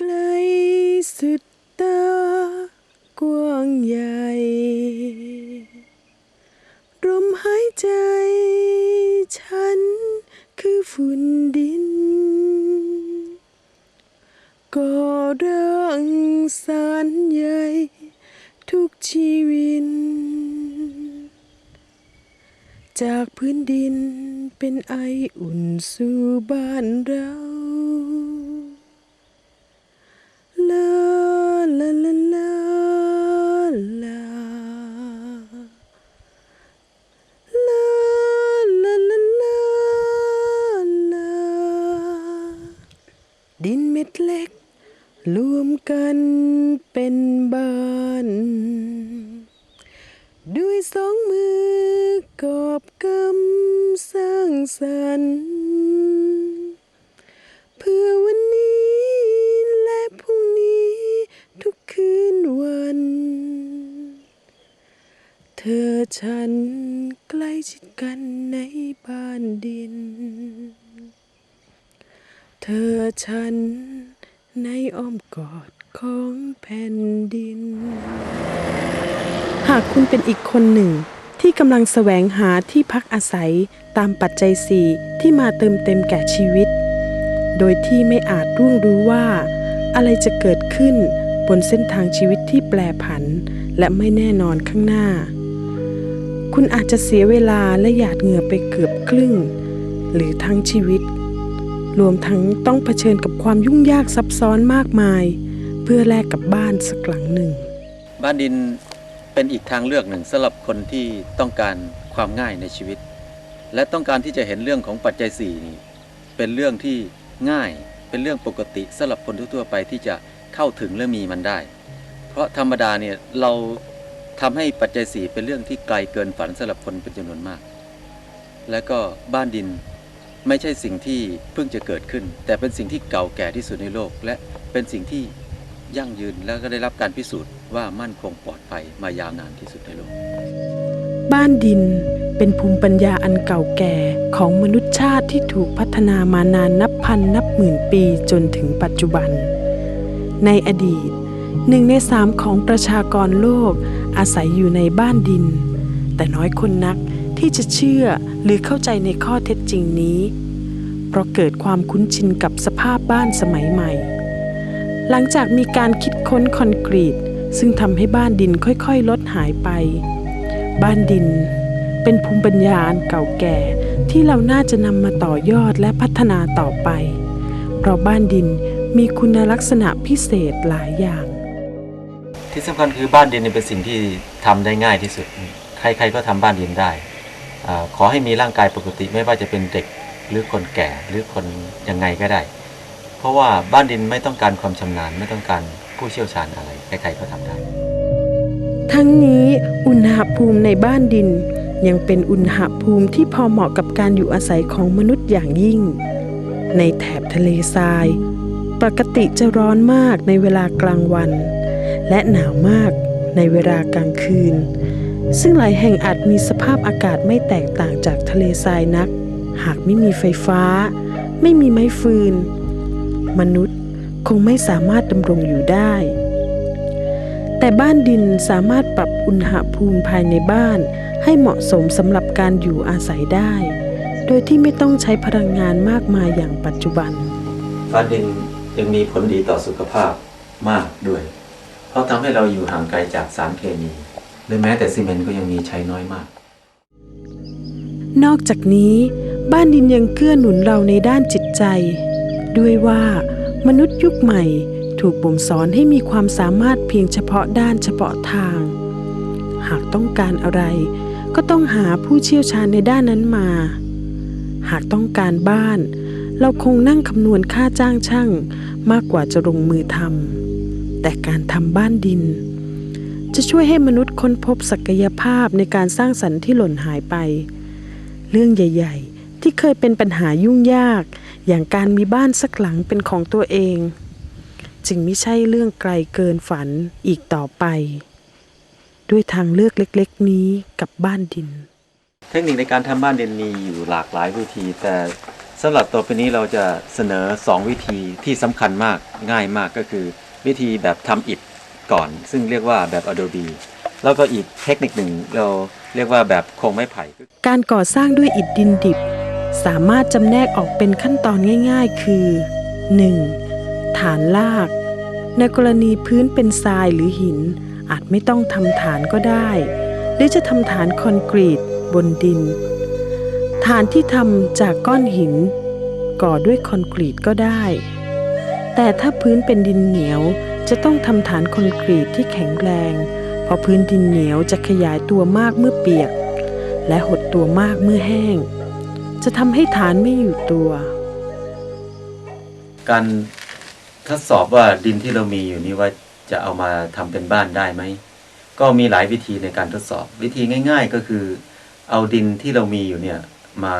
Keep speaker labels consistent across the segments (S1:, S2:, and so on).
S1: ไกลสุดตากว้างใหญ่ลมหายใจ ฉันคือฝุ่นดินก่อร่างสารใหญ่ทุกชีวิตจากพื้นดินเป็นไออุ่นสู่บ้านเรา เธอฉันใกล้ชิดกันในบ้านดิน เธอฉันในอ้อมกอดของแผ่นดิน หากคุณเป็นอีกคนหนึ่งที่กำลังแสวงหาที่พักอาศัยตามปัจจัยสี่ที่มาเติมเต็มแก่ชีวิต โดยที่ไม่อาจร่วงรู้ว่า อะไรจะเกิดขึ้นบนเส้นทางชีวิตที่แปรผัน และไม่แน่นอนข้างหน้า คุณอาจจะเสียเวลาและหยาดเหงื่อไปเกือบครึ่ง หรือทั้งชีวิต รวมทั้งต้องเผชิญกับความยุ่งยากซับซ้อนมากมาย เพื่อแลกกับบ้านสักหลังหนึ่ง
S2: บ้านดินเป็นอีกทางเลือกหนึ่งสำหรับคนที่ต้องการความง่ายในชีวิต และต้องการที่จะเห็นเรื่องของปัจจัยสี่นี่เป็นเรื่องที่ง่ายเป็นเรื่องปกติสำหรับคนทั่วๆไปที่จะเข้าถึงและมีมันได้ เพราะธรรมดาเนี่ยเรา ทำให้ปัจจัยสี่เป็นเรื่องที่ไกลเกินฝันสำหรับคนเป็นจำนวนมาก และก็บ้านดินไม่ใช่สิ่งที่เพิ่งจะเกิดขึ้น แต่เป็นสิ่งที่เก่าแก่ที่สุดในโลก และเป็นสิ่งที่ยั่งยืนแล้วก็ได้รับการพิสูจน์ว่ามั่นคงปลอดภัยมายาวนานที่สุดในโลก
S1: บ้านดินเป็นภูมิปัญญาอันเก่าแก่ของมนุษยชาติที่ถูกพัฒนามานานนับพันนับหมื่นปีจนถึงปัจจุบัน ในอดีตหนึ่งในสามของประชากรโลก อาศัยอยู่ในบ้านดิน แต่น้อยคนนักที่จะเชื่อหรือเข้าใจในข้อเท็จจริงนี้ เพราะเกิดความคุ้นชินกับสภาพบ้านสมัยใหม่ หลังจากมีการคิดค้นคอนกรีต ซึ่งทำให้บ้านดินค่อยๆ ลดหายไป บ้านดินเป็นภูมิปัญญาอันเก่าแก่ที่เราน่าจะนำมาต่อยอดและพัฒนาต่อไป เพราะบ้านดินมีคุณลักษณะพิเศษหลายอย่าง
S2: ที่สำคัญคือบ้านดินเนี่ยเป็นสิ่งที่ทำได้ง่ายที่สุด ใครๆก็ทำบ้านดินได้อขอให้มีร่างกายปกติไม่ว่าจะเป็นเด็กหรือคนแก่หรือคนยังไงก็ได้ เพราะว่าบ้านดินไม่ต้องการความชำนาญไม่ต้องการผู้เชี่ยวชาญอะไรใครๆก็ทำได้
S1: ทั้งนี้อุณหภูมิในบ้านดินยังเป็นอุณหภูมิที่พอเหมาะกับการอยู่อาศัยของมนุษย์อย่างยิ่ง ในแถบทะเลทราย ปกติจะร้อนมากในเวลากลางวัน และหนาวมากในเวลากลางคืน ซึ่งหลายแห่งอาจมีสภาพอากาศไม่แตกต่างจากทะเลทรายนัก หากไม่มีไฟฟ้า ไม่มีไม้ฟืน มนุษย์คงไม่สามารถดำรงอยู่ได้ แต่บ้านดินสามารถปรับอุณหภูมิภายในบ้าน ให้เหมาะสมสำหรับการอยู่อาศัยได้ โดยที่ไม่ต้องใช้พลังงานมากมายอย่างปัจจุบัน
S2: บ้านดินยังมีผลดีต่อสุขภาพมากด้วย เพราะทำให้เราอยู่ห่างไกลจากสารเคมีหรือแม้แต่ซีเมนต์ก็ยังมีใช้น้อยมาก
S1: นอกจากนี้ บ้านดินยังเกื้อหนุนเราในด้านจิตใจ ด้วยว่ามนุษย์ยุคใหม่ถูกบ่มสอนให้มีความสามารถเพียงเฉพาะด้านเฉพาะทาง หากต้องการอะไร ก็ต้องหาผู้เชี่ยวชาญในด้านนั้นมา หากต้องการบ้าน เราคงนั่งคำนวณค่าจ้างช่างมากกว่าจะลงมือทำ แต่การทำบ้านดิน จะช่วยให้มนุษย์ค้นพบศักยภาพในการสร้างสรรค์ที่หล่นหายไป เรื่องใหญ่ ๆ ที่เคยเป็นปัญหายุ่งยาก อย่างการมีบ้านสักหลังเป็นของตัวเอง จึงไม่ใช่เรื่องไกลเกินฝันอีกต่อไป ด้วยทางเลือกเล็ก ๆ นี้กับบ้านดิน
S2: เทคนิคในการทำบ้านดินมีอยู่หลากหลายวิธีแต่สำหรับตัวไปนี้เราจะเสนอ 2 วิธีที่สำคัญมากง่ายมากก็คือ วิธีแบบทำอิฐก่อน ซึ่งเรียกว่าแบบ Adobe แล้วก็อีกเทคนิคหนึ่งเราเรียกว่าแบบโครงไม้ไผ่
S1: การก่อสร้างด้วยอิฐดินดิบ สามารถจำแนกออกเป็นขั้นตอนง่าย ๆ คือ 1. ฐานลาก ในกรณีพื้นเป็นทรายหรือหิน อาจไม่ต้องทำฐานก็ได้ หรือจะทำฐานคอนกรีตบนดิน ฐานที่ทำจากก้อนหิน ก่อด้วยคอนกรีตก็ได้ แต่ถ้าพื้นเป็นดินเหนียวจะต้องทำฐานคอนกรีตที่แข็งแรง เพราะพื้นดินเหนียวจะขยายตัวมากเมื่อเปียก และหดตัวมากเมื่อแห้ง จะทำให้ฐานไม่อยู่ตัว
S2: การทดสอบว่าดินที่เรามีอยู่นี้ว่าจะเอามาทำเป็นบ้านได้ไหม ก็มีหลายวิธีในการทดสอบ วิธีง่าย ๆ ก็คือ เอาดินที่เรามีอยู่เนี่ยมา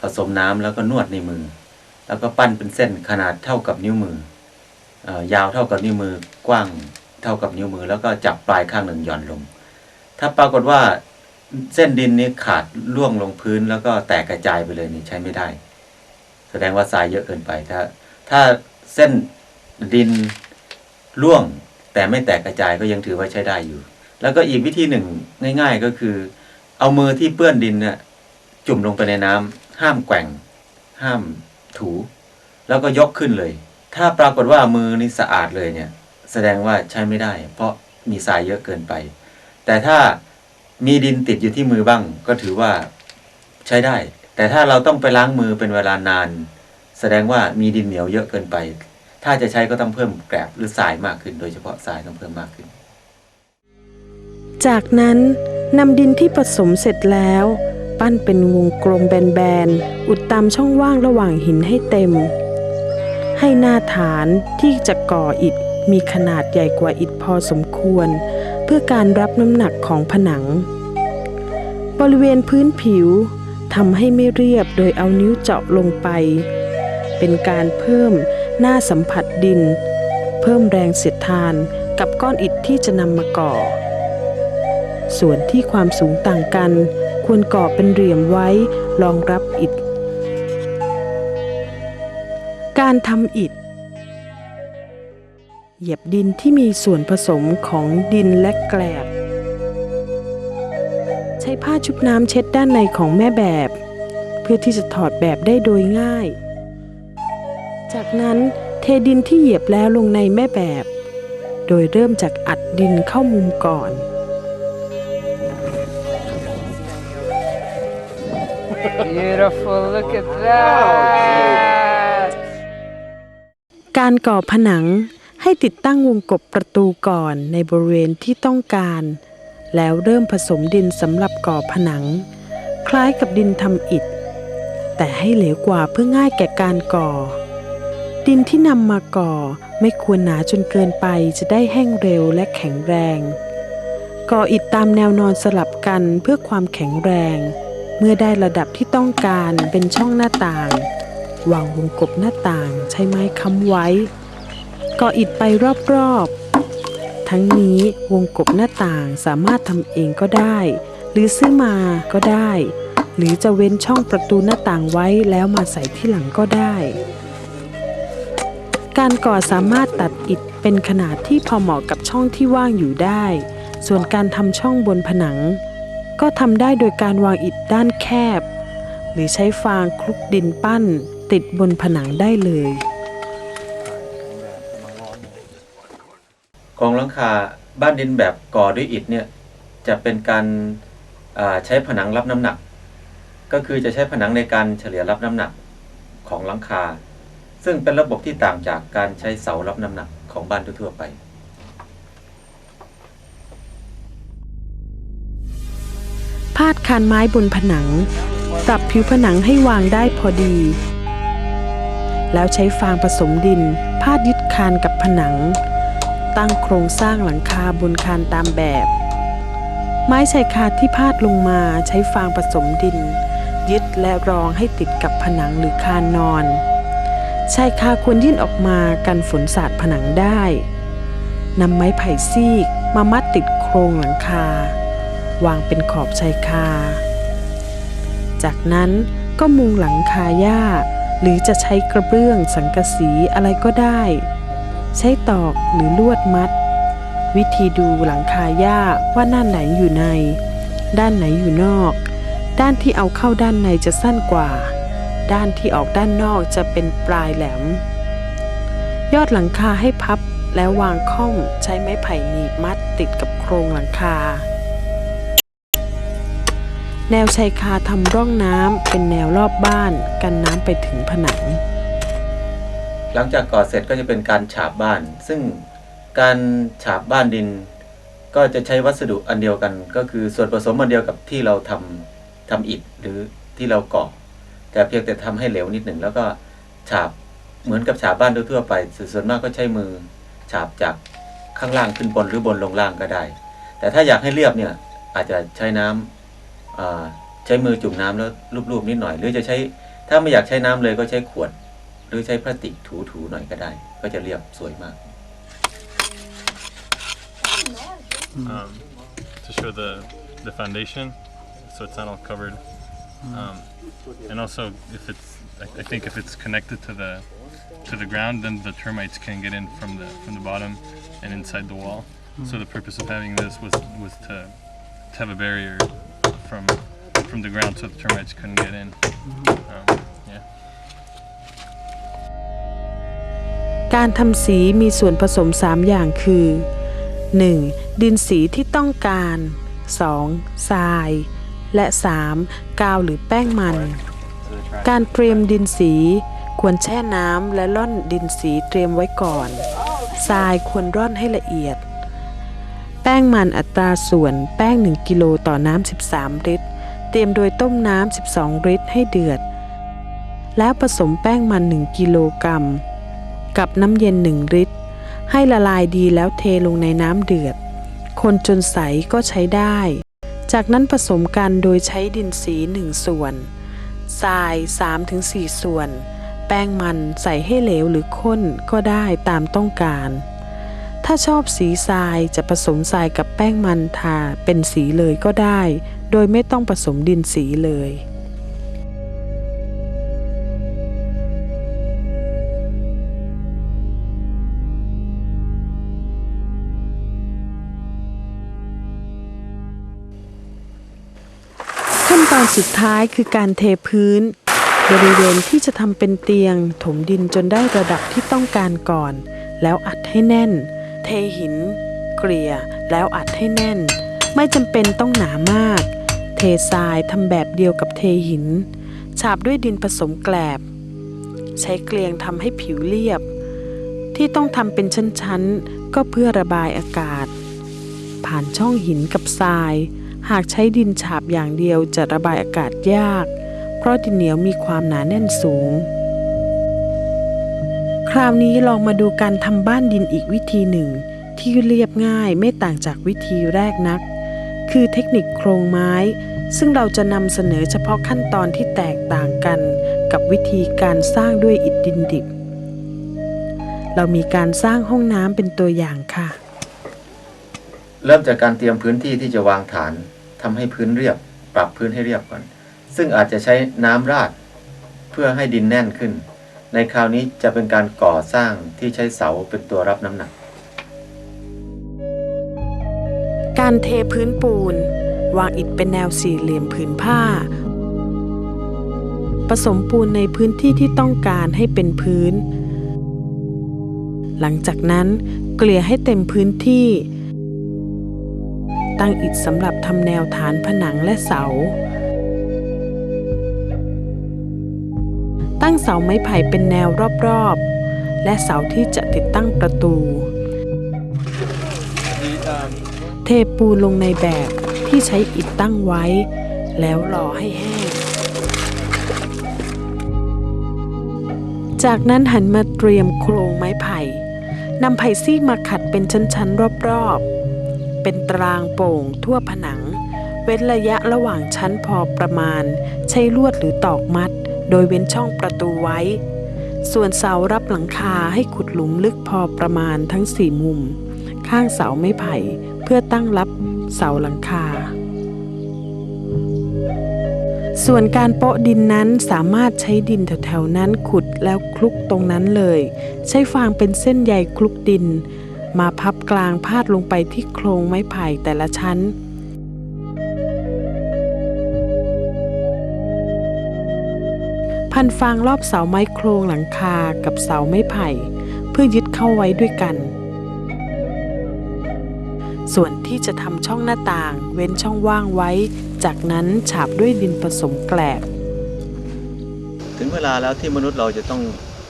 S2: ผสมน้ำแล้วก็นวดในมือ แล้วก็ปั้นเป็นเส้นขนาดเท่ากับนิ้วมือ ยาวเท่ากับนิ้วมือกว้างเท่ากับนิ้วมือ แล้วก็จับปลายข้างหนึ่งหย่อนลง ถ้าปรากฏว่าเส้นดินนี้ขาดล่วงลงพื้นแล้วก็แตกกระจายไปเลยนี่ใช้ไม่ได้ แสดงว่าทรายเยอะเกินไปถ้า ถ้าเส้นดินร่วงแต่ไม่แตกกระจายก็ยังถือว่าใช้ได้อยู่ แล้วก็อีกวิธีหนึ่งง่าย ๆ ก็คือ เอามือที่เปื้อนดินเนี่ยจุ่มลงไปในน้ำห้ามแกว่ง ห้ามถู แล้วก็ยกขึ้นเลย ถ้าปรากฏว่ามือนี่สะอาดเลยเนี่ย แสดงว่าใช้ไม่ได้ เพราะมีทรายเยอะเกินไป แต่ถ้ามีดินติดอยู่ที่มือบ้างก็ถือว่าใช้ได้ แต่ถ้าเราต้องไปล้างมือเป็นเวลานาน แสดงว่ามีดินเหนียวเยอะเกินไป ถ้าจะใช้ก็ต้องเพิ่มแกลบหรือทรายมากขึ้น โดยเฉพาะทรายต้องเพิ่มมากขึ้น
S1: จากนั้นนำดินที่ผสมเสร็จแล้ว ปั้นเป็นวงกลมแบนๆอุดตามช่องว่างระหว่างหินให้เต็ม ให้หน้าฐานที่จะก่ออิฐมีขนาดใหญ่กว่าอิฐพอสมควร เพื่อการรับน้ำหนักของผนัง บริเวณพื้นผิวทำให้ไม่เรียบโดยเอานิ้วเจาะลงไป เป็นการเพิ่มหน้าสัมผัสดิน เพิ่มแรงเสียดทานกับก้อนอิฐที่จะนำมาก่อ ส่วนที่ความสูงต่างกัน ควรก่อเป็นเหลี่ยมไว้รองรับอิฐ การทำอิฐ เหยียบดินที่มีส่วนผสมของดินและแกลบ ใช้ผ้าชุบน้ำเช็ดด้านในของแม่แบบ เพื่อที่จะถอดแบบได้โดยง่าย จากนั้นเทดินที่เหยียบแล้วลงในแม่แบบ โดยเริ่มจากอัดดินเข้ามุมก่อน
S3: Beautiful, look at that.
S1: การก่อผนังให้ติดตั้งวงกบประตูก่อนในบริเวณที่ต้องการ แล้วเริ่มผสมดินสำหรับก่อผนัง คล้ายกับดินทำอิฐ แต่ให้เหลวกว่าเพื่อง่ายแก่การก่อ ดินที่นำมาก่อไม่ควรหนาจนเกินไปจะได้แห้งเร็วและแข็งแรง ก่ออิฐตามแนวนอนสลับกันเพื่อความแข็งแรง เมื่อได้ระดับที่ต้องการเป็นช่องหน้าต่าง วางวงกบหน้าต่างใช้ไม้ค้ำไว้ ก่ออิฐไปรอบๆ ทั้งนี้วงกบหน้าต่างสามารถทำเองก็ได้ หรือซื้อมาก็ได้ หรือจะเว้นช่องประตูหน้าต่างไว้แล้วมาใส่ที่หลังก็ได้ การก่อสามารถตัดอิฐเป็นขนาดที่พอเหมาะกับช่องที่ว่างอยู่ได้ ส่วนการทำช่องบนผนัง ก็ทำได้โดยการวางอิฐด้านแคบ หรือใช้ฟางคลุกดินปั้น ติดบนผนังได้เลย
S2: กองหลังคาบ้านดินแบบก่อด้วยอิฐเนี่ยจะเป็นการอ่าใช้ผนังรับน้ำหนัก ก็คือจะใช้ผนังในการเฉลี่ยรับน้ำหนักของหลังคา ซึ่งเป็นระบบที่ต่างจากการใช้เสารับน้ำหนักของบ้านทั่วๆไป
S1: พาดคานไม้บนผนัง ปรับผิวผนังให้วางได้พอดี แล้วใช้ฟางผสมดิน พาดยึดคานกับผนัง ตั้งโครงสร้างหลังคาบนคานตามแบบ ไม้ชายคาที่พาดลงมาใช้ฟางผสมดิน ยึดและรองให้ติดกับผนังหรือคานนอนชายคาควรยื่นออกมากันฝนสาดผนังได้นำไม้ไผ่ซีกมามัดติดโครงหลังคา วางเป็นขอบชายคา จากนั้นก็มุงหลังคาหญ้า หรือจะใช้กระเบื้องสังกะสีอะไรก็ได้ ใช้ตอกหรือลวดมัด วิธีดูหลังคาหญ้าว่าด้านไหนอยู่ใน ด้านไหนอยู่นอก ด้านที่เอาเข้าด้านในจะสั้นกว่า ด้านที่ออกด้านนอกจะเป็นปลายแหลม ยอดหลังคาให้พับแล้ววางค่อมใช้ไม้ไผ่หนีบมัดติดกับโครงหลังคา แนวชายคาทำร่องน้ำเป็นแนวรอบบ้าน กันน้ำไปถึงผนัง
S2: หลังจากก่อเสร็จก็จะเป็นการฉาบบ้าน ซึ่งการฉาบบ้านดิน ก็จะใช้วัสดุอันเดียวกัน ก็คือส่วนผสมอันเดียวกับที่เราทำทำอิฐหรือที่เราก่อ แต่เพียงแต่ทำให้เหลวนิดหนึ่งแล้วก็ฉาบเหมือนกับฉาบบ้านทั่วไป ส่วนมากก็ใช้มือฉาบจากข้างล่างขึ้นบนหรือบนลงล่างก็ได้ แต่ถ้าอยากให้เรียบเนี่ยอาจจะใช้น้ำ ใช้มือจุ่มน้ำแล้วลูบๆนิดหน่อย หรือจะใช้ถ้าไม่อยากใช้น้ำเลยก็ใช้ขวด หรือใช้พลาสติกถูๆหน่อยก็ได้ ก็จะเรียบสวยมาก
S4: um, to show the the foundation, so it's not all covered. Um, and also, if it's, I, I think if it's connected to the to the ground, then the termites can get in from the from the bottom and inside the wall. So the purpose of having this was was to to have a barrier from from the ground, so the termites couldn't get in. Um, yeah.
S1: การทำสีมีส่วนผสม 3 อย่างคือ 1. ดินสีที่ต้องการ 2. ทราย และ 3. กาวหรือแป้งมัน การเตรียมดินสีควรแช่น้ำและร่อนดินสีเตรียมไว้ก่อน ทรายควรร่อนให้ละเอียด แป้งมันอัตราส่วนแป้ง 1 กิโลต่อน้ำ 13 ลิตร เตรียมโดยต้มน้ำ 12 ลิตรให้เดือด แล้วผสมแป้งมัน 1 กิโลกรัม กับน้ำเย็น 1 ลิตร ให้ละลายดีแล้วเทลงในน้ำเดือด คนจนใสก็ใช้ได้ จากนั้นผสมกันโดยใช้ดินสี 1 ส่วน ทราย 3-4 ส่วน แป้งมันใส่ให้เหลวหรือข้นก็ได้ตามต้องการ ถ้าชอบสีทรายจะผสมทรายกับแป้งมันทาเป็นสีเลยก็ได้ โดยไม่ต้องผสมดินสีเลยขั้นตอนสุดท้ายคือการเทพื้น บริเวณที่จะทำเป็นเตียง ถมดินจนได้ระดับที่ต้องการก่อน แล้วอัดให้แน่น เทหิน เกลี่ยแล้วอัดให้แน่น ไม่จำเป็นต้องหนามาก เททรายทำแบบเดียวกับเทหิน ฉาบด้วยดินผสมแกลบ ใช้เกลียงทำให้ผิวเรียบ ที่ต้องทำเป็นชั้นๆ ก็เพื่อระบายอากาศ ผ่านช่องหินกับทราย หากใช้ดินฉาบอย่างเดียวจะระบายอากาศยาก เพราะดินเหนียวมีความหนาแน่นสูง คราวนี้ลองมาดูการทำบ้านดินอีกวิธีหนึ่ง ที่เรียบง่ายไม่ต่างจากวิธีแรกนัก คือเทคนิคโครงไม้ ซึ่งเราจะนำเสนอเฉพาะขั้นตอนที่แตกต่างกัน กับวิธีการสร้างด้วยอิฐดินดิบ เรามีการสร้างห้องน้ำเป็นตัวอย่างค่ะ
S2: เริ่มจากการเตรียมพื้นที่ที่จะวางฐานทำให้พื้นเรียบ ปรับพื้นให้เรียบก่อน ซึ่งอาจจะใช้น้ำราด เพื่อให้ดินแน่นขึ้น ในคราวนี้จะเป็นการก่อสร้างที่ใช้เสาเป็นตัวรับน้ำหนัก
S1: การเทพื้นปูน วางอิฐเป็นแนวสี่เหลี่ยมผืนผ้า ผสมปูนในพื้นที่ที่ต้องการให้เป็นพื้น หลังจากนั้นเกลี่ยให้เต็มพื้นที่ ตั้งอิฐสำหรับทำแนวฐานผนังและเสา ตั้งเสาไม้ไผ่เป็นแนวรอบๆ และเสาที่จะติดตั้งประตู เทปูลงในแบบที่ใช้อิฐตั้งไว้ แล้วรอให้แห้ง จากนั้นหันมาเตรียมโครงไม้ไผ่นำไผ่ซี่มาขัดเป็นชั้นๆ รอบๆ เป็นตารางโป่งทั่วผนัง เว้นระยะระหว่างชั้นพอประมาณ ใช้ลวดหรือตอกมัด โดยเว้นช่องประตูไว้ ส่วนเสารับหลังคาให้ขุดหลุมลึกพอประมาณทั้งสี่มุม ข้างเสาไม้ไผ่เพื่อตั้งรับเสาหลังคา ส่วนการโปะดินนั้นสามารถใช้ดินแถวๆนั้นขุดแล้วคลุกตรงนั้นเลย ใช้ฟางเป็นเส้นใยคลุกดิน มาพับกลางพาดลงไปที่โครงไม้ไผ่แต่ละชั้น พันฟางรอบเสาไม้โครงหลังคากับเสาไม้ไผ่ เพื่อยึดเข้าไว้ด้วยกัน ส่วนที่จะทำช่องหน้าต่างเว้นช่องว่างไว้ จากนั้นฉาบด้วยดินผสมแกลบ
S2: ถึงเวลาแล้วที่มนุษย์เราจะต้อง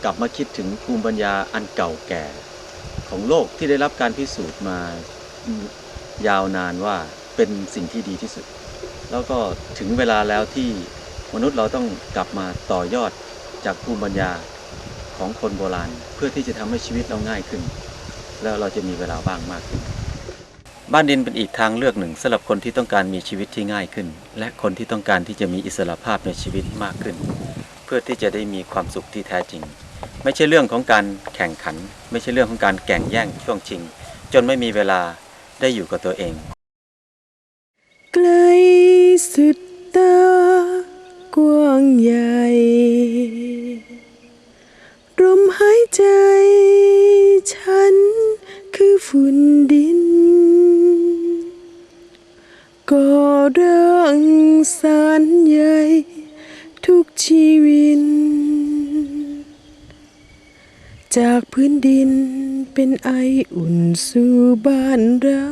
S2: กลับมาคิดถึงภูมิปัญญาอันเก่าแก่ ของโลกที่ได้รับการพิสูจน์มายาวนานว่าเป็นสิ่งที่ดีที่สุด แล้วก็ถึงเวลาแล้วที่ มนุษย์เราต้องกลับมาต่อยอดจากภูมิปัญญาของคนโบราณ เพื่อที่จะทำให้ชีวิตเราง่ายขึ้น แล้วเราจะมีเวลาว่างมากขึ้น บ้านดินเป็นอีกทางเลือกหนึ่งสำหรับคนที่ต้องการมีชีวิตที่ง่ายขึ้น และคนที่ต้องการที่จะมีอิสระภาพในชีวิตมากขึ้น เพื่อที่จะได้มีความสุขที่แท้จริง ไม่ใช่เรื่องของการแข่งขัน ไม่ใช่เรื่องของการแก่งแย่งช่วงชิง จนไม่มีเวลาได้อยู่กับตัวเอง
S1: ไกลสุดตา กว้างใหญ่ลมหายใจ ฉันคือฝุ่นดินก่อร่างสารใหญ่ ทุกชีวิตจากพื้นดินเป็นไออุ่นสู่บ้านเรา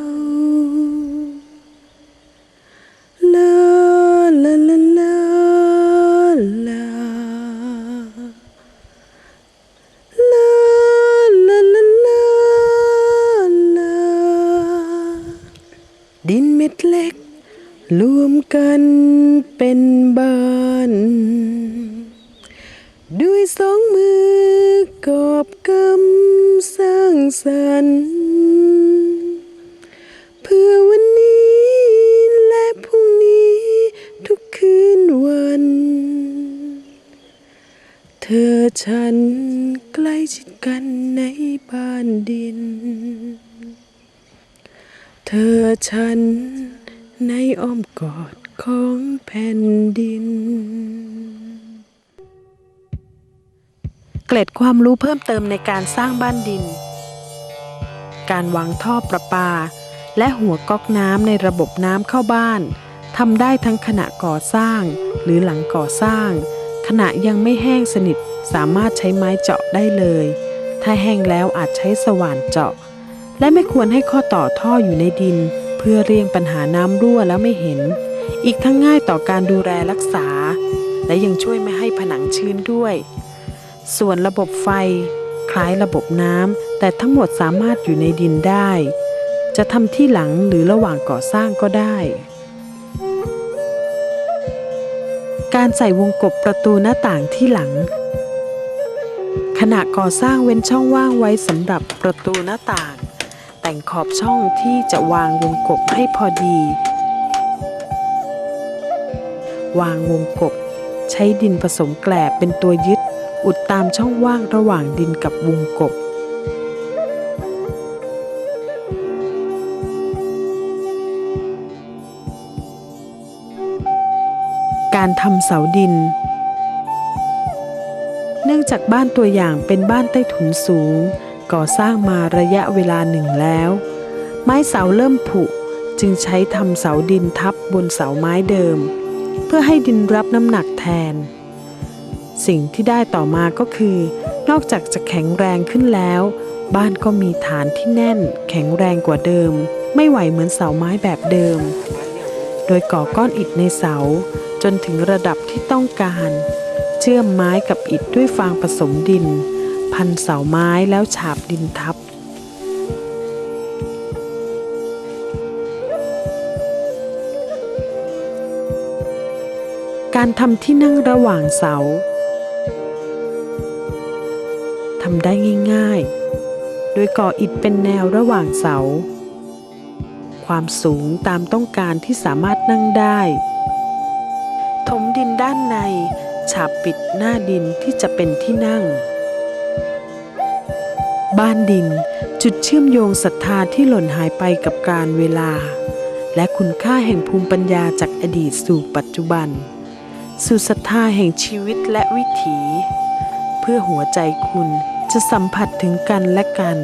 S1: ลาลาลา รวมกันเป็นบ้าน ด้วยสองมือกอบกำสร้างสรรค์ ความรู้เพิ่มเติมในการสร้างบ้านดิน การวางท่อประปา และหัวก๊อกน้ำในระบบน้ำเข้าบ้านทำได้ทั้งขณะก่อสร้างหรือหลังก่อสร้าง ขณะยังไม่แห้งสนิทสามารถใช้ไม้เจาะได้เลย ถ้าแห้งแล้วอาจใช้สว่านเจาะ และไม่ควรให้ข้อต่อท่ออยู่ในดิน เพื่อเรียงปัญหาน้ำรั่วแล้วไม่เห็น อีกทั้งง่ายต่อการดูแลรักษา และยังช่วยไม่ให้ผนังชื้นด้วย ส่วนระบบไฟ คล้ายระบบน้ำแต่ทั้งหมดสามารถอยู่ในดินได้ จะทำที่หลังหรือระหว่างก่อสร้างก็ได้ การใส่วงกบประตูหน้าต่างที่หลัง ขณะก่อสร้างเว้นช่องว่างไว้สำหรับประตูหน้าต่าง แต่งขอบช่องที่จะวางวงกบให้พอดี วางวงกบใช้ดินผสมแกลบเป็นตัวยึด อุดตามช่องว่างระหว่างดินกับวงกบ การทำเสาดิน เนื่องจากบ้านตัวอย่างเป็นบ้านใต้ถุนสูง ก่อสร้างมาระยะเวลาหนึ่งแล้ว ไม้เสาเริ่มผุจึงใช้ทำเสาดินทับบนเสาไม้เดิม เพื่อให้ดินรับน้ำหนักแทน สิ่งที่ได้ต่อมาก็คือ นอกจากจะแข็งแรงขึ้นแล้ว บ้านก็มีฐานที่แน่น แข็งแรงกว่าเดิม ไม่ไหวเหมือนเสาไม้แบบเดิม โดยก่อก้อนอิฐในเสา จนถึงระดับที่ต้องการ เชื่อมไม้กับอิฐด้วยฟางผสมดิน พันเสาไม้แล้วฉาบดินทับการทำที่นั่งระหว่างเสาำได้ง่ายๆ โดยก่ออิฐเป็นแนวระหว่างเสา ความสูงตามต้องการที่สามารถนั่งได้ ถมดินด้านใน ฉาบปิดหน้าดินที่จะเป็นที่นั่ง บ้านดินจุดเชื่อมโยงศรัทธาที่หล่นหายไปกับการเวลา และคุณค่าแห่งภูมิปัญญาจากอดีตสู่ปัจจุบัน สู่ศรัทธาแห่งชีวิตและวิถี เพื่อหัวใจคุณ จะสัมผัสถึงกันและกัน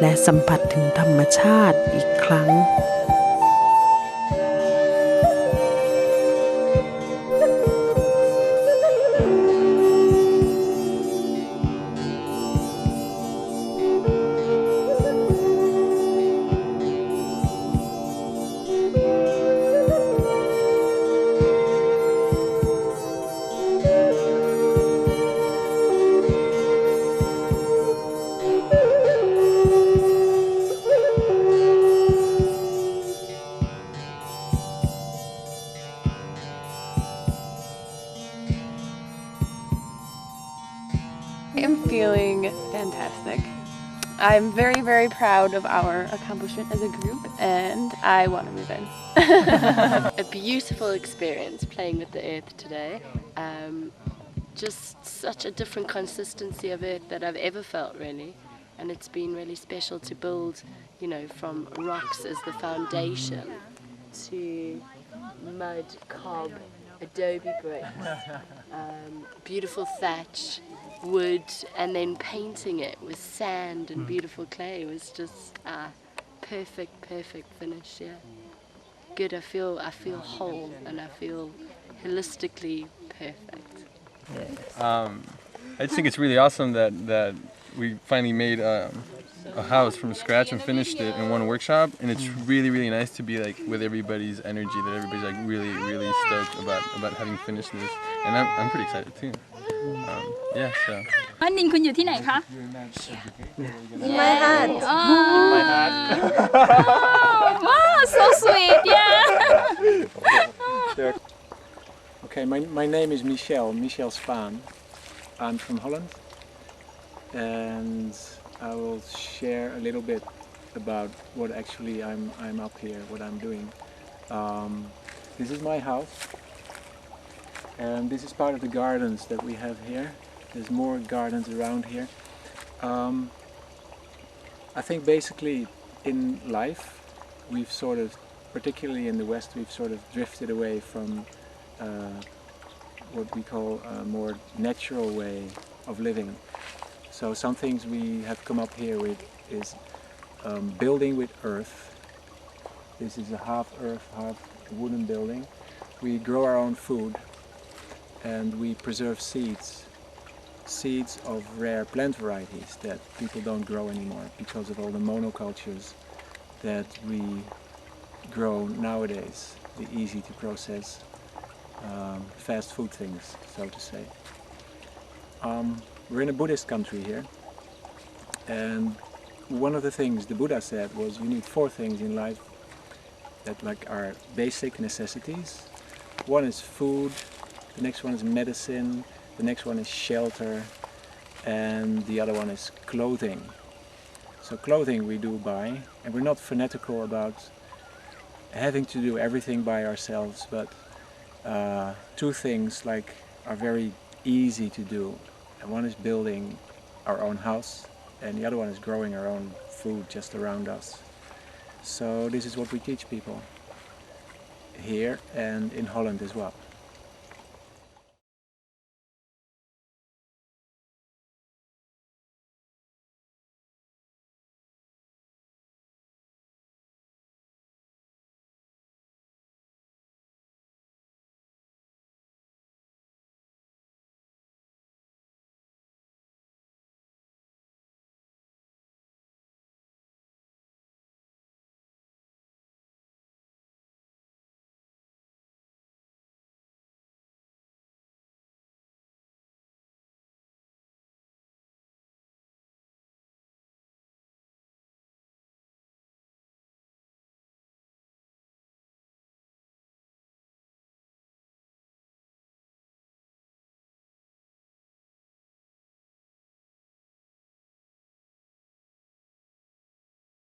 S1: และสัมผัสถึงธรรมชาติอีกครั้ง
S5: I'm feeling fantastic. I'm very, very proud of our accomplishment as a group, and I want to move in.
S6: a beautiful experience playing with the earth today. Um, just such a different consistency of earth that I've ever felt, really. And it's been really special to build, you know, from rocks as the foundation to mud, cob, adobe bricks, um, beautiful thatch, wood, and then painting it with sand and beautiful clay was just ah, perfect, perfect finish. Yeah good. I feel I feel whole and I feel holistically perfect.
S7: Um, I just think it's really awesome that that we finally made um, a house from scratch and finished it in one workshop, and it's really really nice to be like with everybody's energy that everybody's like really really stoked about about having finished this, and I'm, I'm pretty excited too. Um, yeah, so.
S8: อันนินคุณอยู่ที่ไหนคะ
S9: My heart.
S8: อ๋อ ว้าว so sweet yeah
S10: Okay, my, my name is Michel, Michel Spaan. I'm from Holland and I will share a little bit about what actually I'm, I'm up here, what I'm doing. Um, this is my house and this is part of the gardens that we have here. There's more gardens around here. Um, I think basically in life we've sort of, particularly in the West, we've sort of drifted away from uh, what we call a more natural way of living. So some things we have come up here with is um, building with earth. This is a half earth, half wooden building. We grow our own food and we preserve seeds. Seeds of rare plant varieties that people don't grow anymore because of all the monocultures that we grow nowadays, the easy to process um, fast food things, so to say. Um, we're in a Buddhist country here, and one of the things the Buddha said was you need four things in life that like are basic necessities. One is food, the next one is medicine, the next one is shelter, and the other one is clothing. So clothing we do buy, and we're not fanatical about having to do everything by ourselves, but uh, two things like are very easy to do. And one is building our own house, and the other one is growing our own food just around us. So this is what we teach people here and in Holland as well.